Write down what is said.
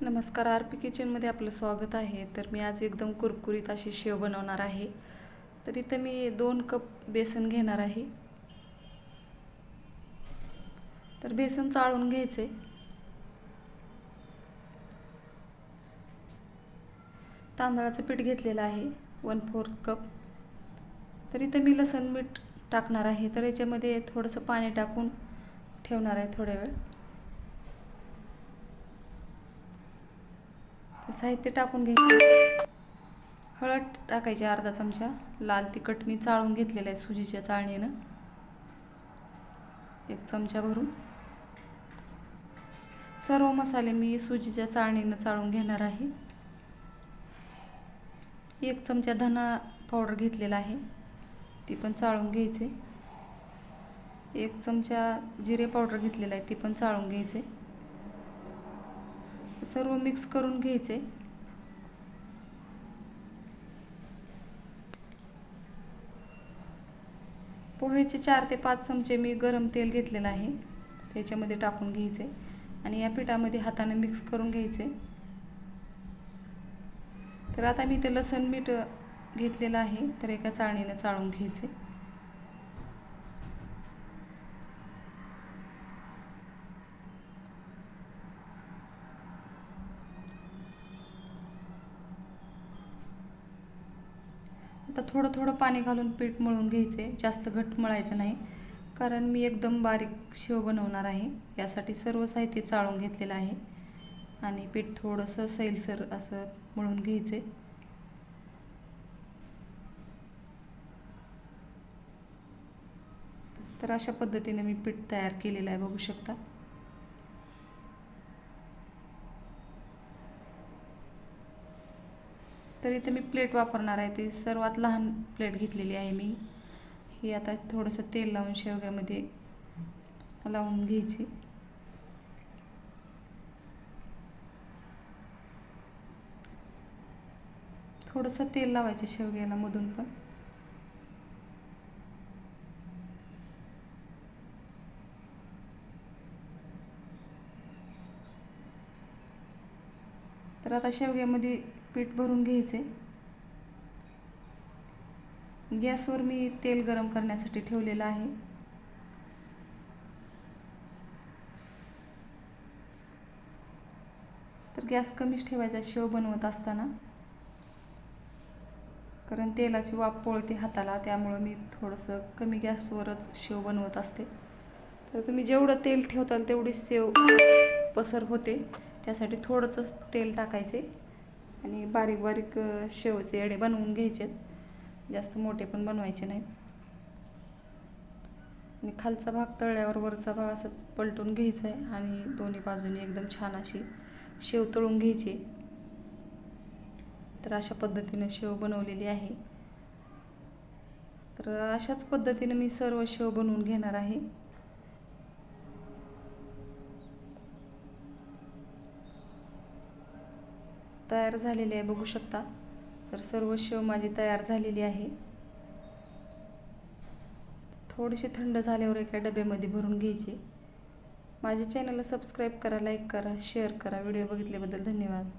नमस्कार R P किचनमध्ये आपलं स्वागत आहे. तर मी आज एकदम कुरकुरीत अशी शेव बनवणार आहे. तर इथं मी दोन कप बेसन घेणार आहे. तर बेसन चाळून घ्यायचे. तांदळाचं पीठ घेतलेलं आहे वन फोर्थ कप तर इथं मी लसण मीठ टाकणार आहे. तर याच्यामध्ये थोडंसं पाणी टाकून ठेवणार आहे थोड्या वेळ. साहित्य टाकून घ्यायचं. हळद टाकायची अर्धा चमचा. लाल तिखट मी चाळून घेतलेलं आहे सुजीच्या चाळणीनं. एक चमचा भरून. सर्व मसाले मी सुजीच्या चाळणीनं चाळून घेणार आहे. एक चमचा धना पावडर घेतलेला आहे. ती पण चाळून घ्यायचे. एक चमचा जिरे पावडर घेतलेला आहे ती पण चाळून घ्यायचे. सर्व मिक्स करून घ्यायचे. पोह्याचे चार ते पाच चमचे मी गरम तेल घेतलेलं आहे. त्याच्यामध्ये टाकून घ्यायचे. आणि या पिठामध्ये हाताने मिक्स करून घ्यायचे. तर आता मी ते लसण मीठ घेतलेलं आहे. तर एका चाळणीनं चाळून घ्यायचे. आता थोडं थोडं पाणी घालून पीठ मळून घ्यायचे जास्त घट मळायचं नाही. कारण मी एकदम बारीक शेव बनवणार आहे यासाठी सर्व साहित्य चाळून घेतलेलं आहे. आणि पीठ थोडंसं सैलसर असं मळून घ्यायचे. तर अशा पद्धतीने मी पीठ तयार केलेलं आहे बघू शकता. तर इथे मी प्लेट वापरणार आहे. ती सर्वात लहान प्लेट घेतलेली आहे मी. ही आता थोडंसं तेल लावून शेवग्यामध्ये लावून घ्यायची. थोडंसं तेल लावायचं शेवग्याला मधून पण. तर आता शेवग्यामध्ये पीठ भरून घ्यायचे. गॅसवर मी तेल गरम करण्यासाठी ठेवलेलं आहे. तर गॅस कमीच ठेवायचा शेव बनवत असताना. कारण तेलाची वाफ पोळते हाताला त्यामुळं मी थोडंसं कमी गॅसवरच शेव बनवत असते. तर तुम्ही जेवढं तेल ठेवताल तेवढीच शेव पसर होते. त्यासाठी थोडंसं तेल टाकायचे. आणि बारीक बारीक शेवचे एडे बनवून घ्यायचेत. जास्त मोठे पण बनवायचे नाहीत. आणि खालचा भाग तळल्यावर वरचा भाग असं पलटून घ्यायचा आहे आणि दोन्ही बाजूनी एकदम छान अशी शेव तळून घ्यायची. तर अशा पद्धतीनं शेव बनवलेली आहे. तर अशाच पद्धतीने मी सर्व शेव बनवून घेणार आहे. तयार झालेली आहे बघू शकता. तर सर्व शेव माझी तयार झालेली आहे. थोडीशी थंड झाल्यावर एका डब्यामध्ये भरून घ्यायची. माझ्या चॅनलला सबस्क्राईब करा लाईक करा शेअर करा. व्हिडिओ बघितल्याबद्दल धन्यवाद.